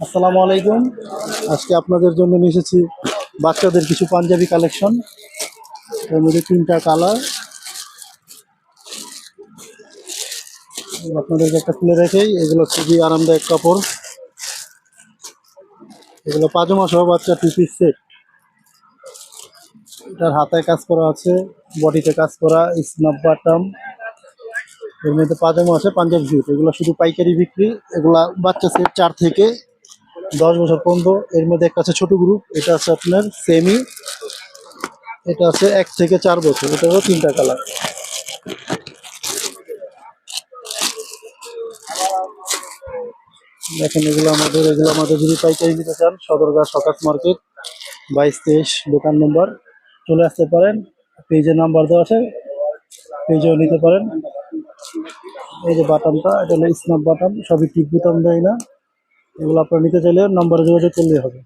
আসসালামু আলাইকুম। আজকে আপনাদের জন্য নিয়ে এসেছি বাচ্চাদের কিছু পাঞ্জাবি কালেকশন। এর মধ্যে তিনটা কালার। আপনাদেরকে একটা খুলে রেখেই এগুলো খুবই আরামদায়ক কাপড়। এগুলো পাজামা সহ বাচ্চা টু পিস সেট এটার হাতায় কাজ করা আছে বডিতে কাজ করা স্নাপ বাটাম এর মধ্যে পাজামা আছে, পাঞ্জাব জুট এগুলো শুধু পাইকারি বিক্রি, এগুলা বাচ্চা সেট চার থেকে দশ বছর পর্যন্ত। এর মধ্যে একটা আছে ছোট গ্রুপ এটা আছে আপনার সেমি এটা আছে এক থেকে চার বছর, এটা হলো তিনটা কালার দেখেন এগুলো আমাদের এগুলো আমাদের যদি পাইকারি নিতে চান সদরগা সকাত মার্কেট, বাইশ তেইশ দোকান নম্বর। চলে আসতে পারেন পেজের নাম্বার দেওয়া আছে পেজেও নিতে পারেন। এই যে বাটনটা এটা হলো স্ন্যাপ বাটন সবই টিপ বুতাম দেয় না। এগুলো আপনারা নিতে চাইলে নম্বরে যোগাযোগ করলেই হবে।